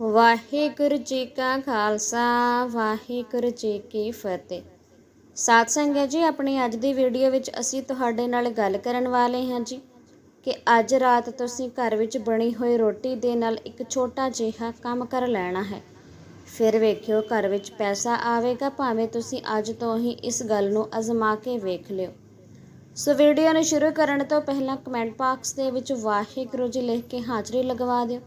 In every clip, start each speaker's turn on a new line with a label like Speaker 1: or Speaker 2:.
Speaker 1: ਵਾਹਿਗੁਰੂ ਜੀ ਕਾ ਖਾਲਸਾ, ਵਾਹਿਗੁਰੂ ਜੀ ਕੀ ਫਤਿਹ। ਸਾਧ ਸੰਗਤ ਜੀ, ਆਪਣੀ ਅੱਜ ਦੀ ਵੀਡੀਓ ਵਿੱਚ ਅਸੀਂ ਤੁਹਾਡੇ ਨਾਲ ਗੱਲ ਕਰਨ ਵਾਲੇ ਹਾਂ ਜੀ ਕਿ ਅੱਜ ਰਾਤ ਤੁਸੀਂ ਘਰ ਵਿੱਚ ਬਣੀ ਹੋਈ ਰੋਟੀ ਦੇ ਨਾਲ ਇੱਕ ਛੋਟਾ ਜਿਹਾ ਕੰਮ ਕਰ ਲੈਣਾ ਹੈ। ਫਿਰ ਵੇਖਿਓ ਘਰ ਵਿੱਚ ਪੈਸਾ ਆਵੇਗਾ, ਭਾਵੇਂ ਤੁਸੀਂ ਅੱਜ ਤੋਂ ਹੀ ਇਸ ਗੱਲ ਨੂੰ ਅਜ਼ਮਾ ਕੇ ਵੇਖ ਲਿਓ। ਸੋ ਵੀਡੀਓ ਨੂੰ ਸ਼ੁਰੂ ਕਰਨ ਤੋਂ ਪਹਿਲਾਂ ਕਮੈਂਟ ਬਾਕਸ ਦੇ ਵਿੱਚ ਵਾਹਿਗੁਰੂ ਜੀ ਲਿਖ ਕੇ ਹਾਜ਼ਰੀ ਲਗਵਾ ਦਿਓ।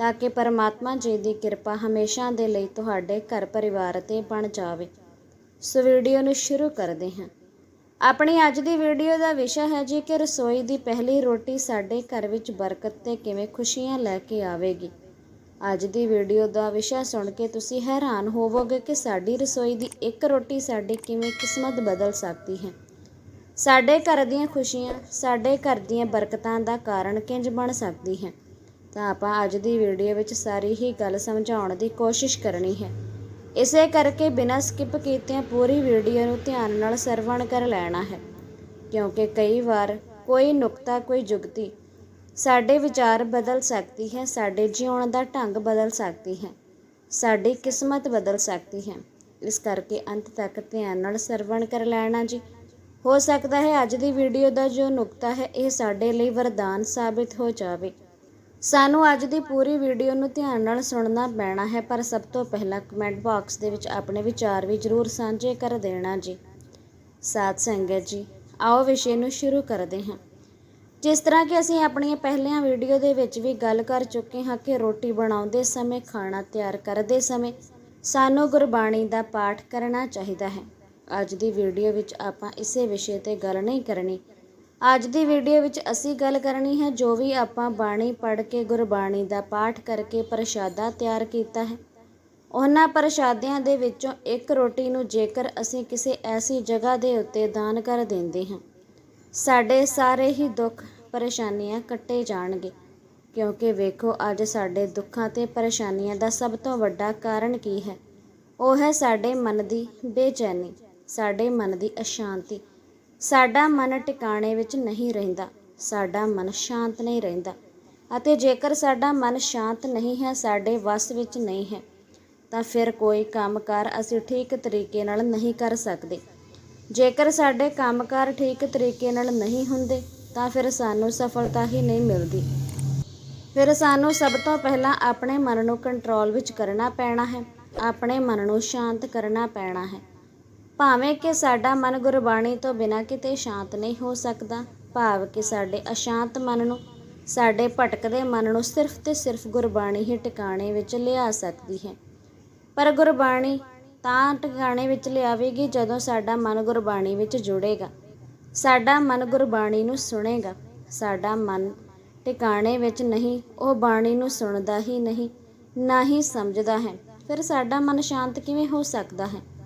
Speaker 1: ਤਾਂ ਕਿ ਪਰਮਾਤਮਾ ਜੀ ਦੀ ਕਿਰਪਾ ਹਮੇਸ਼ਾ ਦੇ ਲਈ ਤੁਹਾਡੇ ਘਰ ਪਰਿਵਾਰ ਤੇ ਬਣ ਜਾਵੇ। ਸੋ ਵੀਡੀਓ ਨੂੰ ਸ਼ੁਰੂ ਕਰਦੇ ਹਾਂ। ਆਪਣੀ ਅੱਜ ਦੀ ਵੀਡੀਓ ਦਾ ਵਿਸ਼ਾ ਹੈ ਜੀ ਕਿ ਰਸੋਈ ਦੀ ਪਹਿਲੀ ਰੋਟੀ ਸਾਡੇ ਘਰ ਵਿੱਚ ਬਰਕਤ ਤੇ ਕਿਵੇਂ ਖੁਸ਼ੀਆਂ ਲੈ ਕੇ ਆਵੇਗੀ। ਅੱਜ ਦੀ ਵੀਡੀਓ ਦਾ ਵਿਸ਼ਾ ਸੁਣ ਕੇ ਤੁਸੀਂ ਹੈਰਾਨ ਹੋਵੋਗੇ ਕਿ ਸਾਡੀ ਰਸੋਈ ਦੀ ਇੱਕ ਰੋਟੀ ਸਾਡੀ ਕਿਵੇਂ ਕਿਸਮਤ ਬਦਲ ਸਕਦੀ ਹੈ। ਸਾਡੇ ਘਰ ਦੀਆਂ ਖੁਸ਼ੀਆਂ, ਸਾਡੇ ਘਰ ਦੀਆਂ ਬਰਕਤਾਂ ਦਾ ਕਾਰਨ ਕਿੰਜ ਬਣ ਸਕਦੀ ਹੈ? ਤਾਂ ਆਪਾਂ ਅੱਜ ਦੀ ਵੀਡੀਓ ਵਿੱਚ ਸਾਰੀ ਹੀ ਗੱਲ ਸਮਝਾਉਣ ਦੀ ਕੋਸ਼ਿਸ਼ ਕਰਨੀ ਹੈ। ਇਸੇ ਕਰਕੇ ਬਿਨਾਂ ਸਕਿਪ ਕੀਤਿਆਂ ਪੂਰੀ ਵੀਡੀਓ ਨੂੰ ਧਿਆਨ ਨਾਲ ਸਰਵਣ ਕਰ ਲੈਣਾ ਹੈ। ਕਿਉਂਕਿ ਕਈ ਵਾਰ ਕੋਈ ਨੁਕਤਾ, ਕੋਈ ਜੁਗਤੀ ਸਾਡੇ ਵਿਚਾਰ ਬਦਲ ਸਕਦੀ ਹੈ, ਸਾਡੇ ਜਿਉਣ ਦਾ ਢੰਗ ਬਦਲ ਸਕਦੀ ਹੈ, ਸਾਡੀ ਕਿਸਮਤ ਬਦਲ ਸਕਦੀ ਹੈ। ਇਸ ਕਰਕੇ ਅੰਤ ਤੱਕ ਧਿਆਨ ਨਾਲ ਸਰਵਣ ਕਰ ਲੈਣਾ ਜੀ। ਹੋ ਸਕਦਾ ਹੈ ਅੱਜ ਦੀ ਵੀਡੀਓ ਦਾ ਜੋ ਨੁਕਤਾ ਹੈ, ਇਹ ਸਾਡੇ ਲਈ ਵਰਦਾਨ ਸਾਬਿਤ ਹੋ ਜਾਵੇ। ਸਾਨੂੰ ਅੱਜ ਦੀ ਪੂਰੀ ਵੀਡੀਓ ਨੂੰ ਧਿਆਨ ਨਾਲ ਸੁਣਨਾ ਪੈਣਾ ਹੈ, ਪਰ ਸਭ ਤੋਂ ਪਹਿਲਾਂ ਕਮੈਂਟ ਬਾਕਸ ਦੇ ਵਿੱਚ ਆਪਣੇ ਵਿਚਾਰ ਵੀ ਜ਼ਰੂਰ ਸਾਂਝੇ ਕਰ ਦੇਣਾ ਜੀ। ਸਾਧ ਸੰਗਤ ਜੀ, ਆਓ ਵਿਸ਼ੇ ਨੂੰ ਸ਼ੁਰੂ ਕਰਦੇ ਹਾਂ। ਜਿਸ ਤਰ੍ਹਾਂ ਕਿ ਅਸੀਂ ਆਪਣੀਆਂ ਪਹਿਲੀਆਂ ਵੀਡੀਓ ਦੇ ਵਿੱਚ ਵੀ ਗੱਲ ਕਰ ਚੁੱਕੇ ਹਾਂ ਕਿ ਰੋਟੀ ਬਣਾਉਂਦੇ ਸਮੇਂ, ਖਾਣਾ ਤਿਆਰ ਕਰਦੇ ਸਮੇਂ ਸਾਨੂੰ ਗੁਰਬਾਣੀ ਦਾ ਪਾਠ ਕਰਨਾ ਚਾਹੀਦਾ ਹੈ। ਅੱਜ ਦੀ ਵੀਡੀਓ ਵਿੱਚ ਆਪਾਂ ਇਸੇ ਵਿਸ਼ੇ ਤੇ ਗੱਲ ਨਹੀਂ ਕਰਨੀ। ਅੱਜ ਦੀ ਵੀਡੀਓ ਵਿੱਚ ਅਸੀਂ ਗੱਲ ਕਰਨੀ ਹੈ ਜੋ ਵੀ ਆਪਾਂ ਬਾਣੀ ਪੜ੍ਹ ਕੇ ਗੁਰਬਾਣੀ ਦਾ ਪਾਠ ਕਰਕੇ ਪ੍ਰਸ਼ਾਦਾ ਤਿਆਰ ਕੀਤਾ ਹੈ। ਉਹਨਾਂ ਪ੍ਰਸ਼ਾਦਿਆਂ ਦੇ ਵਿੱਚੋਂ ਇੱਕ ਰੋਟੀ ਨੂੰ ਜੇਕਰ ਅਸੀਂ ਕਿਸੇ ਐਸੀ ਜਗ੍ਹਾ ਦੇ ਉੱਤੇ ਦਾਨ ਕਰ ਦਿੰਦੇ ਹਾਂ, ਸਾਡੇ ਸਾਰੇ ਹੀ ਦੁੱਖ ਪਰੇਸ਼ਾਨੀਆਂ ਕੱਟੇ ਜਾਣਗੇ। ਕਿਉਂਕਿ ਵੇਖੋ, ਅੱਜ ਸਾਡੇ ਦੁੱਖਾਂ ਤੇ ਪਰੇਸ਼ਾਨੀਆਂ ਦਾ ਸਭ ਤੋਂ ਵੱਡਾ ਕਾਰਨ ਕੀ ਹੈ? ਉਹ ਹੈ ਸਾਡੇ ਮਨ ਦੀ ਬੇਚੈਨੀ, ਸਾਡੇ ਮਨ ਦੀ ਅਸ਼ਾਂਤੀ। ਸਾਡਾ ਮਨ ਟਿਕਾਣੇ ਵਿੱਚ ਨਹੀਂ ਰਹਿੰਦਾ, ਸਾਡਾ ਮਨ ਸ਼ਾਂਤ ਨਹੀਂ ਰਹਿੰਦਾ ਅਤੇ ਜੇਕਰ ਸਾਡਾ ਮਨ ਸ਼ਾਂਤ ਨਹੀਂ ਹੈ, ਸਾਡੇ ਵੱਸ ਵਿੱਚ ਨਹੀਂ ਹੈ, ਤਾਂ ਫਿਰ ਕੋਈ ਕੰਮਕਾਰ ਅਸੀਂ ਠੀਕ ਤਰੀਕੇ ਨਾਲ ਨਹੀਂ ਕਰ ਸਕਦੇ। ਜੇਕਰ ਸਾਡੇ ਕੰਮਕਾਰ ਠੀਕ ਤਰੀਕੇ ਨਾਲ ਨਹੀਂ ਹੁੰਦੇ, ਤਾਂ ਫਿਰ ਸਾਨੂੰ ਸਫਲਤਾ ਹੀ ਨਹੀਂ ਮਿਲਦੀ। ਫਿਰ ਸਾਨੂੰ ਸਭ ਤੋਂ ਪਹਿਲਾਂ ਆਪਣੇ ਮਨ ਨੂੰ ਕੰਟਰੋਲ ਵਿੱਚ ਕਰਨਾ ਪੈਣਾ ਹੈ, ਆਪਣੇ ਮਨ ਨੂੰ ਸ਼ਾਂਤ ਕਰਨਾ ਪੈਣਾ ਹੈ। ਭਾਵੇਂ ਕਿ ਸਾਡਾ ਮਨ ਗੁਰਬਾਣੀ ਤੋਂ ਬਿਨਾਂ ਕਿਤੇ ਸ਼ਾਂਤ ਨਹੀਂ ਹੋ ਸਕਦਾ, ਭਾਵ ਕਿ ਸਾਡੇ ਅਸ਼ਾਂਤ ਮਨ ਨੂੰ, ਸਾਡੇ ਭਟਕਦੇ ਮਨ ਨੂੰ ਸਿਰਫ ਤੇ ਸਿਰਫ ਗੁਰਬਾਣੀ ਹੀ ਟਿਕਾਣੇ ਵਿੱਚ ਲਿਆ ਸਕਦੀ ਹੈ। ਪਰ ਗੁਰਬਾਣੀ ਤਾਂ ਟਿਕਾਣੇ ਵਿੱਚ ਲਿਆਵੇਗੀ ਜਦੋਂ ਸਾਡਾ ਮਨ ਗੁਰਬਾਣੀ ਵਿੱਚ ਜੁੜੇਗਾ। ਸਾਡਾ ਮਨ ਗੁਰਬਾਣੀ ਨੂੰ ਸੁਣੇਗਾ। ਸਾਡਾ ਮਨ ਟਿਕਾਣੇ ਵਿੱਚ ਨਹੀਂ, ਉਹ ਬਾਣੀ ਨੂੰ ਸੁਣਦਾ ਹੀ ਨਹੀਂ, ਨਾ ਹੀ ਸਮਝਦਾ ਹੈ। ਫਿਰ ਸਾਡਾ ਮਨ ਸ਼ਾਂਤ ਕਿਵੇਂ ਹੋ ਸਕਦਾ ਹੈ?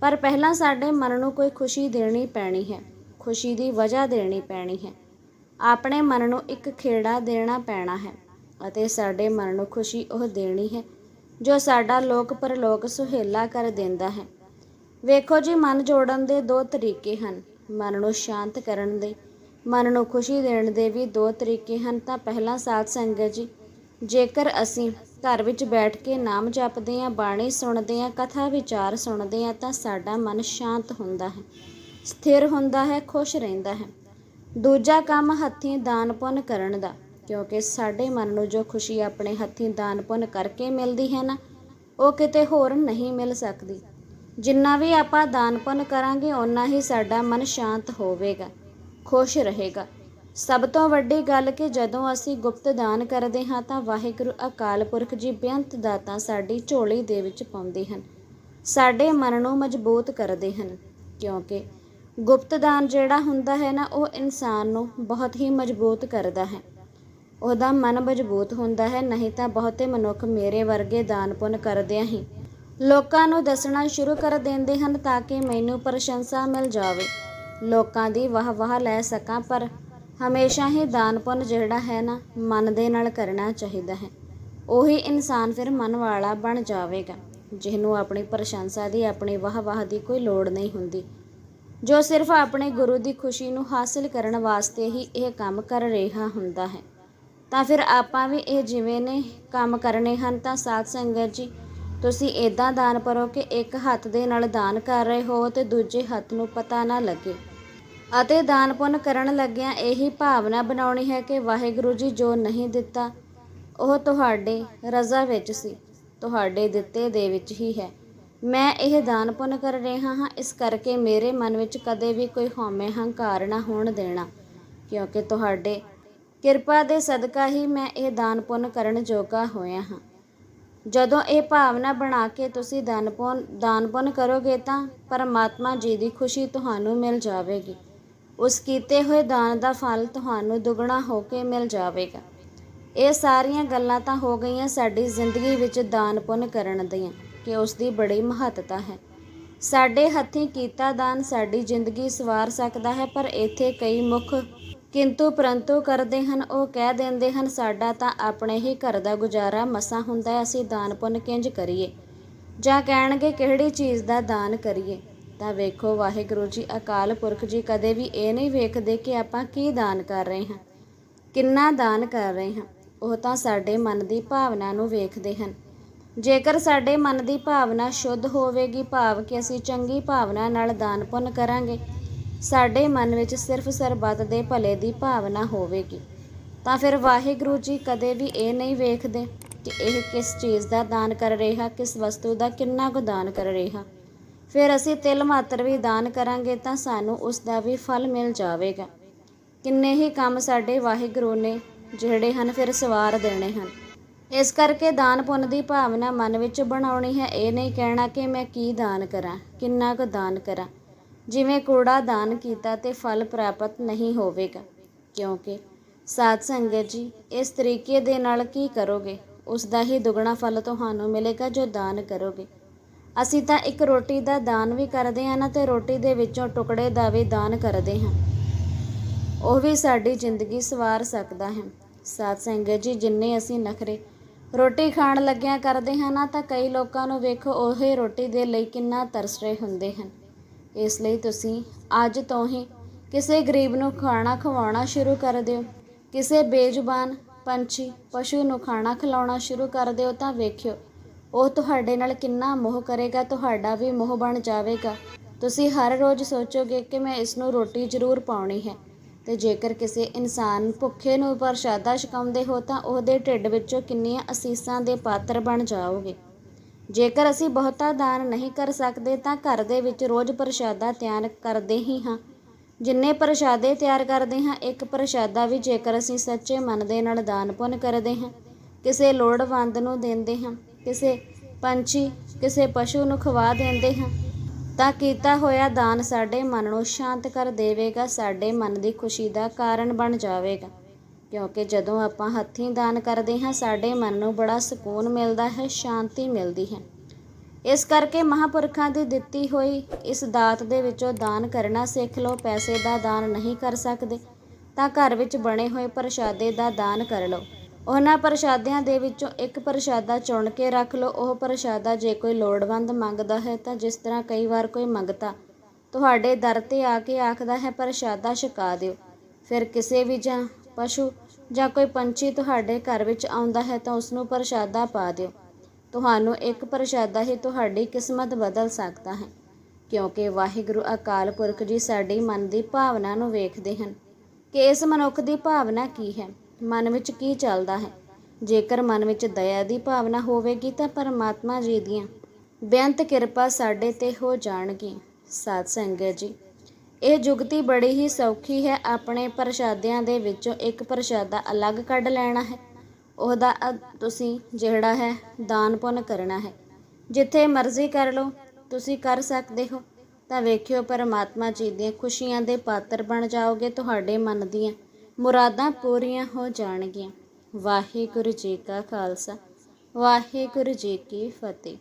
Speaker 1: ਪਰ ਪਹਿਲਾਂ ਸਾਡੇ ਮਨ ਨੂੰ ਕੋਈ ਖੁਸ਼ੀ ਦੇਣੀ ਪੈਣੀ ਹੈ। ਖੁਸ਼ੀ ਦੀ ਵਜ੍ਹਾ ਦੇਣੀ ਪੈਣੀ ਹੈ। ਆਪਣੇ ਮਨ ਨੂੰ ਇੱਕ ਖੇੜਾ ਦੇਣਾ ਪੈਣਾ ਹੈ ਅਤੇ ਸਾਡੇ ਮਨ ਨੂੰ ਖੁਸ਼ੀ ਉਹ ਦੇਣੀ ਹੈ ਜੋ ਸਾਡਾ ਲੋਕ ਪਰਲੋਕ ਸੁਹੇਲਾ ਕਰ ਦਿੰਦਾ ਹੈ। ਵੇਖੋ ਜੀ, ਮਨ ਜੋੜਨ ਦੇ ਦੋ ਤਰੀਕੇ ਹਨ। ਮਨ ਨੂੰ ਸ਼ਾਂਤ ਕਰਨ ਦੇ, ਮਨ ਨੂੰ ਖੁਸ਼ੀ ਦੇਣ ਦੇ ਵੀ ਦੋ ਤਰੀਕੇ ਹਨ। ਤਾਂ ਪਹਿਲਾ ਸਾਧ ਸੰਗਤ ਜੀ, ਜੇਕਰ ਅਸੀਂ ਘਰ ਵਿੱਚ ਬੈਠ ਕੇ ਨਾਮ ਜਪਦੇ ਆਂ ਬਾਣੀ ਸੁਣਦੇ ਆਂ ਕਥਾ ਵਿਚਾਰ ਸੁਣਦੇ ਆਂ ਤਾਂ ਸਾਡਾ ਮਨ ਸ਼ਾਂਤ ਹੁੰਦਾ ਹੈ, ਸਥਿਰ ਹੁੰਦਾ ਹੈ, ਖੁਸ਼ ਰਹਿੰਦਾ ਹੈ। ਦੂਜਾ ਕੰਮ ਹੱਥੀਂ ਦਾਨ ਪੁੰਨ ਕਰਨ ਦਾ, ਕਿਉਂਕਿ ਸਾਡੇ ਮਨ ਨੂੰ ਜੋ ਖੁਸ਼ੀ ਆਪਣੇ ਹੱਥੀਂ ਦਾਨ ਪੁੰਨ ਕਰਕੇ ਮਿਲਦੀ ਹੈ ਨਾ, ਉਹ ਕਿਤੇ ਹੋਰ ਨਹੀਂ ਮਿਲ ਸਕਦੀ। ਜਿੰਨਾ ਵੀ ਆਪਾਂ ਦਾਨ ਪੁੰਨ ਕਰਾਂਗੇ, ਓਨਾ ਹੀ ਸਾਡਾ ਮਨ ਸ਼ਾਂਤ ਹੋਵੇਗਾ, ਖੁਸ਼ ਰਹੇਗਾ। ਸਭ ਤੋਂ ਵੱਡੀ ਗੱਲ ਕਿ ਜਦੋਂ ਅਸੀਂ ਗੁਪਤ ਦਾਨ ਕਰਦੇ ਹਾਂ ਤਾਂ ਵਾਹਿਗੁਰੂ ਅਕਾਲ ਪੁਰਖ ਜੀ ਬੇਅੰਤ ਦਾਤਾਂ ਸਾਡੀ ਝੋਲੀ ਦੇ ਵਿੱਚ ਪਾਉਂਦੇ ਹਨ। ਸਾਡੇ ਮਨ ਨੂੰ ਮਜ਼ਬੂਤ ਕਰਦੇ ਹਨ, ਕਿਉਂਕਿ ਗੁਪਤ ਦਾਨ ਜਿਹੜਾ ਹੁੰਦਾ ਹੈ ਨਾ, ਉਹ ਇਨਸਾਨ ਨੂੰ ਬਹੁਤ ਹੀ ਮਜ਼ਬੂਤ ਕਰਦਾ ਹੈ। ਉਹਦਾ ਮਨ ਮਜ਼ਬੂਤ ਹੁੰਦਾ ਹੈ, ਨਹੀਂ ਤਾਂ ਬਹੁਤੇ ਮਨੁੱਖ ਮੇਰੇ ਵਰਗੇ ਦਾਨ ਪੁੰਨ ਕਰਦਿਆਂ ਹੀ ਲੋਕਾਂ ਨੂੰ ਦੱਸਣਾ ਸ਼ੁਰੂ ਕਰ ਦਿੰਦੇ ਹਨ ਤਾਂ ਕਿ ਮੈਨੂੰ ਪ੍ਰਸ਼ੰਸਾ ਮਿਲ ਜਾਵੇ। ਲੋਕਾਂ ਦੀ ਵਾਹ ਵਾਹ ਲੈ ਸਕਾਂ, ਪਰ ਹਮੇਸ਼ਾ ਹੀ ਦਾਨ ਪੁੰਨ ਜਿਹੜਾ ਹੈ ਨਾ, ਮਨ ਦੇ ਨਾਲ ਕਰਨਾ ਚਾਹੀਦਾ ਹੈ। ਉਹੀ ਇਨਸਾਨ ਫਿਰ ਮਨ ਵਾਲਾ ਬਣ ਜਾਵੇਗਾ, ਜਿਹਨੂੰ ਆਪਣੀ ਪ੍ਰਸ਼ੰਸਾ ਦੀ, ਆਪਣੀ ਵਾਹ ਵਾਹ ਦੀ ਕੋਈ ਲੋੜ ਨਹੀਂ ਹੁੰਦੀ। ਜੋ ਸਿਰਫ ਆਪਣੇ ਗੁਰੂ ਦੀ ਖੁਸ਼ੀ ਨੂੰ ਹਾਸਲ ਕਰਨ ਵਾਸਤੇ ਹੀ ਇਹ ਕੰਮ ਕਰ ਰਿਹਾ ਹੁੰਦਾ ਹੈ, ਤਾਂ ਫਿਰ ਆਪਾਂ ਵੀ ਇਹ ਜਿਵੇਂ ਨੇ ਕੰਮ ਕਰਨੇ ਹਨ, ਤਾਂ ਸਾਧ ਸੰਗਤ ਜੀ, ਤੁਸੀਂ ਇਦਾਂ ਦਾਨ ਕਰੋ ਕਿ ਇੱਕ ਹੱਥ ਦੇ ਨਾਲ ਦਾਨ ਕਰ ਰਹੇ ਹੋ ਤੇ ਦੂਜੇ ਹੱਥ ਨੂੰ ਪਤਾ ਨਾ ਲੱਗੇ। ਅਤੇ ਦਾਨ ਪੁੰਨ ਕਰਨ ਲੱਗਿਆਂ ਇਹੀ ਭਾਵਨਾ ਬਣਾਉਣੀ ਹੈ ਕਿ ਵਾਹਿਗੁਰੂ ਜੀ ਜੋ ਨਹੀਂ ਦਿੱਤਾ, ਉਹ ਤੁਹਾਡੇ ਰਜ਼ਾ ਵਿੱਚ ਸੀ, ਤੁਹਾਡੇ ਦਿੱਤੇ ਦੇ ਵਿੱਚ ਹੀ ਹੈ। ਮੈਂ ਇਹ ਦਾਨ ਪੁੰਨ ਕਰ ਰਿਹਾ ਹਾਂ, ਇਸ ਕਰਕੇ ਮੇਰੇ ਮਨ ਵਿੱਚ ਕਦੇ ਵੀ ਕੋਈ ਹਉਮੈ ਹੰਕਾਰ ਨਾ ਹੋਣ ਦੇਣਾ, ਕਿਉਂਕਿ ਤੁਹਾਡੇ ਕਿਰਪਾ ਦੇ ਸਦਕਾ ਹੀ ਮੈਂ ਇਹ ਦਾਨ ਪੁੰਨ ਕਰਨ ਜੋਗਾ ਹੋਇਆ ਹਾਂ। ਜਦੋਂ ਇਹ ਭਾਵਨਾ ਬਣਾ ਕੇ ਤੁਸੀਂ ਦਾਨ ਪੁੰਨ ਦਾਨ ਪੁੰਨ ਕਰੋਗੇ ਤਾਂ ਪਰਮਾਤਮਾ ਜੀ ਦੀ ਖੁਸ਼ੀ ਤੁਹਾਨੂੰ ਮਿਲ ਜਾਵੇਗੀ। ਉਸ ਕੀਤੇ ਹੋਏ ਦਾਨ ਦਾ ਫਲ ਤੁਹਾਨੂੰ ਦੁੱਗਣਾ ਹੋ ਕੇ ਮਿਲ ਜਾਵੇਗਾ। ਇਹ ਸਾਰੀਆਂ ਗੱਲਾਂ ਤਾਂ ਹੋ ਗਈਆਂ ਸਾਡੀ ਜ਼ਿੰਦਗੀ ਵਿੱਚ ਦਾਨ ਪੁੰਨ ਕਰਨ ਦੀਆਂ, ਕਿ ਉਸ ਦੀ ਬੜੀ ਮਹੱਤਤਾ ਹੈ। ਸਾਡੇ ਹੱਥੀਂ ਕੀਤਾ ਦਾਨ ਸਾਡੀ ਜ਼ਿੰਦਗੀ ਸਵਾਰ ਸਕਦਾ ਹੈ, ਪਰ ਇੱਥੇ ਕਈ ਮੁੱਖ ਕਿੰਤੂ ਪਰੰਤੂ ਕਰਦੇ ਹਨ, ਉਹ ਕਹਿ ਦਿੰਦੇ ਹਨ, ਸਾਡਾ ਤਾਂ ਆਪਣੇ ਹੀ ਘਰ ਦਾ ਗੁਜ਼ਾਰਾ ਮਸਾ ਹੁੰਦਾ ਅਸੀਂ ਦਾਨ ਪੁੰਨ ਕਿੰਜ ਕਰੀਏ? ਜਾਂ ਕਹਿਣਗੇ, ਕਿਹੜੀ ਚੀਜ਼ ਦਾ ਦਾਨ ਕਰੀਏ? ਤਾਂ ਵੇਖੋ, ਵਾਹਿਗੁਰੂ ਜੀ, ਅਕਾਲ ਪੁਰਖ ਜੀ, ਕਦੇ ਵੀ ਇਹ ਨਹੀਂ ਵੇਖਦੇ ਕਿ ਆਪਾਂ ਕੀ ਦਾਨ ਕਰ ਰਹੇ ਹਾਂ। ਕਿੰਨਾ ਦਾਨ ਕਰ ਰਹੇ ਹਾਂ। ਉਹ ਤਾਂ ਸਾਡੇ ਮਨ ਦੀ ਭਾਵਨਾ ਨੂੰ ਵੇਖਦੇ ਹਨ। ਜੇਕਰ ਸਾਡੇ ਮਨ ਦੀ ਭਾਵਨਾ ਸ਼ੁੱਧ ਹੋਵੇਗੀ, ਭਾਵ ਕਿ ਅਸੀਂ ਚੰਗੀ ਭਾਵਨਾ ਨਾਲ ਦਾਨ ਪੁੰਨ ਕਰਾਂਗੇ, ਸਾਡੇ ਮਨ ਵਿੱਚ ਸਿਰਫ ਸਰਬੱਤ ਦੇ ਭਲੇ ਦੀ ਭਾਵਨਾ ਹੋਵੇਗੀ। ਤਾਂ ਫਿਰ ਵਾਹਿਗੁਰੂ ਜੀ, ਕਦੇ ਵੀ ਇਹ ਨਹੀਂ ਵੇਖਦੇ ਕਿ ਇਹ ਕਿਸ ਚੀਜ਼ ਦਾ ਦਾਨ ਕਰ ਰਿਹਾ, ਕਿਸ ਵਸਤੂ ਦਾ ਕਿੰਨਾ ਕੁ ਦਾਨ ਕਰ ਰਿਹਾ। ਫਿਰ ਅਸੀਂ ਤਿਲ ਮਾਤਰ ਵੀ ਦਾਨ ਕਰਾਂਗੇ ਤਾਂ ਸਾਨੂੰ ਉਸ ਦਾ ਵੀ ਫਲ ਮਿਲ ਜਾਵੇਗਾ। ਕਿੰਨੇ ਹੀ ਕੰਮ ਸਾਡੇ ਵਾਹਿਗੁਰੂ ਨੇ ਜਿਹੜੇ ਹਨ ਫਿਰ ਸਵਾਰ ਦੇਣੇ ਹਨ। ਇਸ ਕਰਕੇ ਦਾਨ ਪੁੰਨ ਦੀ ਭਾਵਨਾ ਮਨ ਵਿੱਚ ਬਣਾਉਣੀ ਹੈ। ਇਹ ਨਹੀਂ ਕਹਿਣਾ ਕਿ ਮੈਂ ਕੀ ਦਾਨ ਕਰਾਂ, ਕਿੰਨਾ ਕੁ ਦਾਨ ਕਰਾਂ। ਜਿਵੇਂ ਕੂੜਾ ਦਾਨ ਕੀਤਾ ਤੇ ਫਲ ਪ੍ਰਾਪਤ ਨਹੀਂ ਹੋਵੇਗਾ। ਕਿਉਂਕਿ ਸਾਧ ਸੰਗਤ ਜੀ, ਇਸ ਤਰੀਕੇ ਦੇ ਨਾਲ ਕੀ ਕਰੋਗੇ? ਉਸ ਦਾ ਹੀ ਦੁੱਗਣਾ ਫਲ ਤੁਹਾਨੂੰ ਮਿਲੇਗਾ ਜੋ ਦਾਨ ਕਰੋਗੇ। ਅਸੀਂ ਤਾਂ ਇੱਕ ਰੋਟੀ ਦਾ ਦਾਨ ਵੀ ਕਰਦੇ ਹਾਂ ਨਾ ਤੇ ਰੋਟੀ ਦੇ ਵਿੱਚੋਂ ਟੁਕੜੇ ਦਾ ਵੀ ਦਾਨ ਕਰਦੇ ਹਾਂ। ਉਹ ਵੀ ਸਾਡੀ ਜ਼ਿੰਦਗੀ ਸਵਾਰ ਸਕਦਾ ਹੈ। ਸਾਧ ਸੰਗਤ ਜੀ, ਜਿੰਨੇ ਅਸੀਂ ਨਖਰੇ ਰੋਟੀ ਖਾਣ ਲੱਗਿਆਂ ਕਰਦੇ ਹਾਂ ਨਾ ਤਾਂ ਕਈ ਲੋਕਾਂ ਨੂੰ ਵੇਖੋ ਉਹੇ ਰੋਟੀ ਦੇ ਲਈ ਕਿੰਨਾ ਤਰਸ ਰਹੇ ਹੁੰਦੇ ਹਨ। ਇਸ ਲਈ ਤੁਸੀਂ ਅੱਜ ਤੋਂ ਹੀ ਕਿਸੇ ਗਰੀਬ ਨੂੰ ਖਾਣਾ ਖਵਾਉਣਾ ਸ਼ੁਰੂ ਕਰ ਦਿਓ। ਕਿਸੇ ਬੇਜ਼ੁਬਾਨ ਪੰਛੀ, ਪਸ਼ੂ ਨੂੰ ਖਾਣਾ ਖਿਲਾਉਣਾ ਸ਼ੁਰੂ ਕਰ ਦਿਓ ਤਾਂ ਵੇਖਿਓ ਉਹ ਤੁਹਾਡੇ ਨਾਲ ਕਿੰਨਾ ਮੋਹ ਕਰੇਗਾ, ਤੁਹਾਡਾ ਵੀ ਮੋਹ ਬਣ ਜਾਵੇਗਾ। ਤੁਸੀਂ ਹਰ ਰੋਜ਼ ਸੋਚੋਗੇ ਕਿ ਮੈਂ ਇਸ ਨੂੰ ਰੋਟੀ ਜ਼ਰੂਰ ਪਾਉਣੀ ਹੈ। ਤੇ ਜੇਕਰ ਕਿਸੇ ਇਨਸਾਨ ਭੁੱਖੇ ਨੂੰ ਪ੍ਰਸ਼ਾਦਾ ਛਕਾਉਂਦੇ ਹੋ, ਤਾਂ ਉਹਦੇ ਢਿੱਡ ਵਿੱਚੋਂ ਕਿੰਨੀਆਂ ਅਸੀਸਾਂ ਦੇ ਪਾਤਰ ਬਣ ਜਾਓਗੇ। ਜੇਕਰ ਅਸੀਂ ਬਹੁਤਾ ਦਾਨ ਨਹੀਂ ਕਰ ਸਕਦੇ, ਤਾਂ ਘਰ ਦੇ ਵਿੱਚ ਰੋਜ਼ ਪ੍ਰਸ਼ਾਦਾ ਤਿਆਰ ਕਰਦੇ ਹੀ ਹਾਂ। ਜਿੰਨੇ ਪ੍ਰਸ਼ਾਦੇ ਤਿਆਰ ਕਰਦੇ ਹਾਂ, ਇੱਕ ਪ੍ਰਸ਼ਾਦਾ ਵੀ ਜੇਕਰ ਅਸੀਂ ਸੱਚੇ ਮਨ ਦੇ ਨਾਲ ਦਾਨ ਪੁੰਨ ਕਰਦੇ ਹਾਂ, ਕਿਸੇ ਲੋੜਵੰਦ ਨੂੰ ਦਿੰਦੇ ਹਾਂ ਕਿਸੇ ਪੰਛੀ ਕਿਸੇ ਪਸ਼ੂ ਨੂੰ ਖਵਾ ਦਿੰਦੇ ਹਾਂ, ਤਾਂ ਕੀਤਾ ਹੋਇਆ ਦਾਨ ਸਾਡੇ ਮਨ ਨੂੰ ਸ਼ਾਂਤ ਕਰ ਦੇਵੇਗਾ, ਸਾਡੇ ਮਨ ਦੀ ਖੁਸ਼ੀ ਦਾ ਕਾਰਨ ਬਣ ਜਾਵੇਗਾ। ਕਿਉਂਕਿ ਜਦੋਂ ਆਪਾਂ ਹੱਥੀਂ ਦਾਨ ਕਰਦੇ ਹਾਂ, ਸਾਡੇ ਮਨ ਨੂੰ ਬੜਾ ਸਕੂਨ ਮਿਲਦਾ ਹੈ, ਸ਼ਾਂਤੀ ਮਿਲਦੀ ਹੈ। ਇਸ ਕਰਕੇ ਮਹਾਪੁਰਖਾਂ ਦੀ ਦਿੱਤੀ ਹੋਈ ਇਸ ਦਾਤ ਦੇ ਵਿੱਚੋਂ ਦਾਨ ਕਰਨਾ ਸਿੱਖ ਲਓ, ਪੈਸੇ ਦਾ ਦਾਨ ਨਹੀਂ ਕਰ ਸਕਦੇ, ਤਾਂ ਘਰ ਵਿੱਚ ਬਣੇ ਹੋਏ ਪ੍ਰਸ਼ਾਦੇ ਦਾ ਦਾਨ ਕਰ ਲਓ। ਉਹਨਾਂ ਪ੍ਰਸ਼ਾਦਿਆਂ ਦੇ ਵਿੱਚੋਂ ਇੱਕ ਪ੍ਰਸ਼ਾਦਾ ਚੁਣ ਕੇ ਰੱਖ ਲਓ। ਉਹ ਪ੍ਰਸ਼ਾਦਾ ਜੇ ਕੋਈ ਲੋੜਵੰਦ ਮੰਗਦਾ ਹੈ ਤਾਂ ਜਿਸ ਤਰ੍ਹਾਂ ਕਈ ਵਾਰ ਕੋਈ ਮੰਗਤਾ ਤੁਹਾਡੇ ਦਰ ਤੇ ਆ ਕੇ ਆਖਦਾ ਹੈ, ਪ੍ਰਸ਼ਾਦਾ ਛਕਾ ਦਿਓ। ਫਿਰ ਕਿਸੇ ਵੀ ਜਾਂ ਪਸ਼ੂ ਜਾਂ ਕੋਈ ਪੰਛੀ ਤੁਹਾਡੇ ਘਰ ਵਿੱਚ ਆਉਂਦਾ ਹੈ ਤਾਂ ਉਸ ਨੂੰ ਪ੍ਰਸ਼ਾਦਾ ਪਾ ਦਿਓ। ਤੁਹਾਨੂੰ ਇੱਕ ਪ੍ਰਸ਼ਾਦਾ ਹੀ ਤੁਹਾਡੀ ਕਿਸਮਤ ਬਦਲ ਸਕਦਾ ਹੈ, ਕਿਉਂਕਿ ਵਾਹਿਗੁਰੂ ਅਕਾਲ ਪੁਰਖ ਜੀ ਸਾਡੀ ਮਨ ਦੀ ਭਾਵਨਾ ਨੂੰ ਵੇਖਦੇ ਹਨ। ਕਿ ਇਸ ਮਨੁੱਖ ਦੀ ਭਾਵਨਾ ਕੀ ਹੈ? ਮਨ ਵਿੱਚ ਕੀ ਚੱਲਦਾ ਹੈ? ਜੇਕਰ ਮਨ ਵਿੱਚ ਦਇਆ ਦੀ ਭਾਵਨਾ ਹੋਵੇਗੀ ਤਾਂ ਪਰਮਾਤਮਾ ਜੀ ਦੀਆਂ ਬੇਅੰਤ ਕਿਰਪਾ ਸਾਡੇ ਤੇ ਹੋ ਜਾਣਗੀ ਸਾਧ ਸੰਗਤ ਜੀ, ਇਹ ਜੁਗਤੀ ਬੜੀ ਹੀ ਸੌਖੀ ਹੈ। ਆਪਣੇ ਪ੍ਰਸ਼ਾਦਿਆਂ ਦੇ ਵਿੱਚੋਂ ਇੱਕ ਪ੍ਰਸ਼ਾਦਾ ਅਲੱਗ ਕੱਢ ਲੈਣਾ ਹੈ। ਉਹਦਾ ਤੁਸੀਂ ਜਿਹੜਾ ਹੈ, ਦਾਨ ਪੁੰਨ ਕਰਨਾ ਹੈ। ਜਿੱਥੇ ਮਰਜ਼ੀ ਕਰ ਲਓ, ਤੁਸੀਂ ਕਰ ਸਕਦੇ ਹੋ। ਤਾਂ ਵੇਖਿਓ ਪਰਮਾਤਮਾ ਜੀ ਦੀਆਂ ਖੁਸ਼ੀਆਂ ਦੇ ਪਾਤਰ ਬਣ ਜਾਓਗੇ ਤੁਹਾਡੇ ਮਨ ਦੀਆਂ। ਮੁਰਾਦਾਂ ਪੂਰੀਆਂ ਹੋ ਜਾਣਗੀਆਂ। ਵਾਹਿਗੁਰੂ ਜੀ ਕਾ ਖਾਲਸਾ। ਵਾਹਿਗੁਰੂ ਜੀ ਕੀ ਫਤਿਹ।